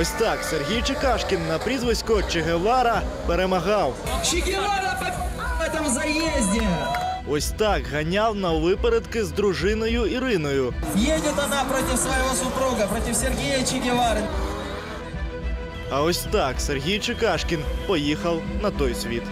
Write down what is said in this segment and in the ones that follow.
Ось так Сергій Чекашкін на прізвисько Чегевара перемагав. Че Гевара по- в этом заезде. Ось так ганяв на випередки з дружиною Іриною. Едет она против своего супруга, против Сергея Чегевара. А ось так Сергій Чекашкін поїхав на той світ.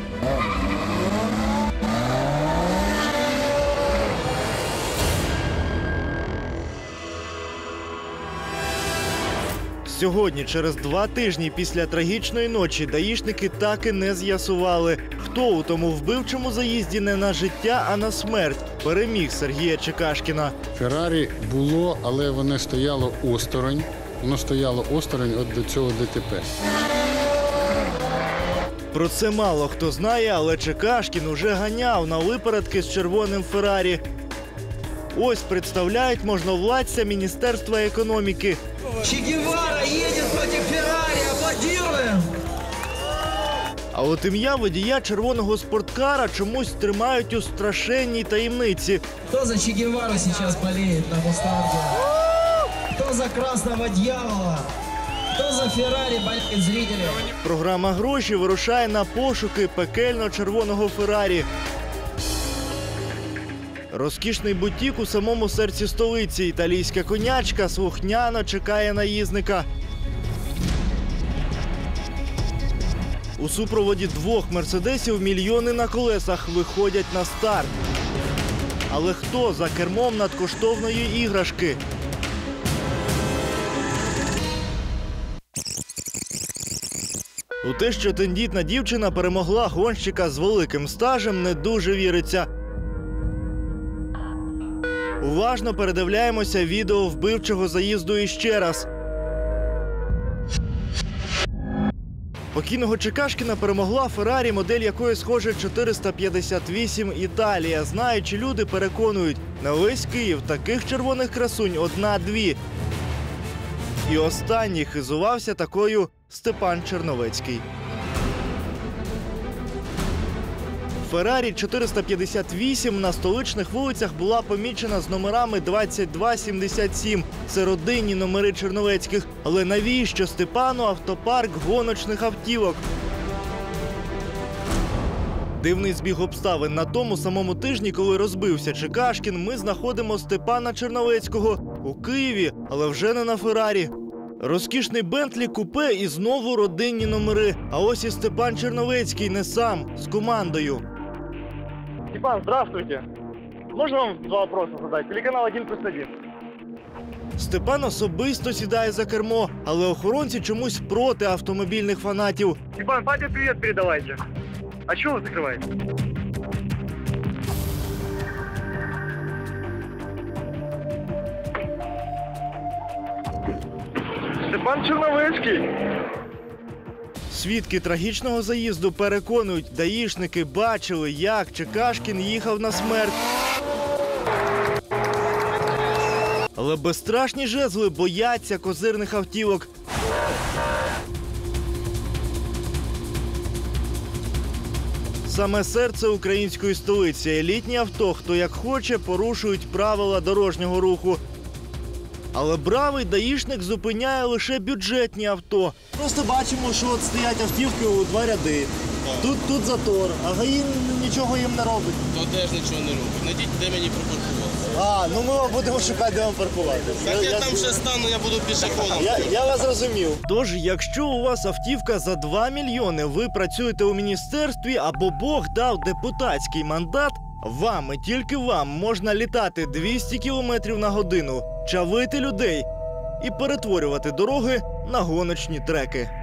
Сьогодні, через два тижні після трагічної ночі, даїшники так і не з'ясували, хто у тому вбивчому заїзді не на життя, а на смерть переміг Сергія Чекашкіна. Феррарі було, але воно стояло осторонь. Воно стояло осторонь от до цього ДТП. Про це мало хто знає, але Чекашкін уже ганяв на випередки з червоним Феррарі. Ось представляють можновладця Міністерства економіки. Че Гевара едет против Феррари. Аплодируем. А от ім'я водія червоного спорткара чомусь тримають у страшенній таємниці. Кто за Че Гевару сейчас болеет на Мустанге? Кто за красного дьявола? Кто за Феррари болеет зрители? Програма гроші вирушає на пошуки пекельно-червоного Феррарі. Розкішний бутік у самому серці столиці. Італійська конячка слухняно чекає наїзника. У супроводі двох мерседесів мільйони на колесах виходять на старт. Але хто за кермом надкоштовної іграшки? У те, що тендітна дівчина перемогла гонщика з великим стажем, не дуже віриться. Уважно передивляємося відео вбивчого заїзду іще раз. Покійного Чекашкіна перемогла Феррарі, модель якої схоже 458 Італія. Знаючи люди переконують, на весь Київ таких червоних красунь одна-дві. І останній хизувався такою Степан Черновецький. Феррарі 458 на столичних вулицях була помічена з номерами 2277. Це родинні номери Черновецьких. Але навіщо Степану автопарк гоночних автівок? Дивний збіг обставин на тому самому тижні, коли розбився Чекашкін, ми знаходимо Степана Черновецького у Києві, але вже не на Феррарі. Розкішний Бентлі купе і знову родинні номери. А ось і Степан Черновецький не сам з командою. Степан, здравствуйте. Можна вам два вопроси задати? Телеканал 1 плюс 1. Степан особисто сідає за кермо, але охоронці чомусь проти автомобільних фанатів. Степан, папе привет передавайте. А чего вы закрываете? Степан Черновецький. Свідки трагічного заїзду переконують, даїшники бачили, як Чекашкін їхав на смерть. Але безстрашні жезли бояться козирних автівок. Саме серце української столиці. Елітні авто, хто як хоче, порушують правила дорожнього руху. Але бравий даїшник зупиняє лише бюджетні авто. Просто бачимо, що от стоять автівки у два ряди. Тут, тут затор, а ГАІ нічого їм не робить. То теж нічого не робить. Найдіть, де мені припаркуватися. А, ну ми вам будемо шукати, де вам паркуватися. Так я там ще стану, я буду пішоходом. Я, я вас зрозумів. Тож, якщо у вас автівка за 2 мільйони, ви працюєте у міністерстві або Бог дав депутатський мандат, вам і тільки вам можна літати 200 км на годину, чавити людей і перетворювати дороги на гоночні треки.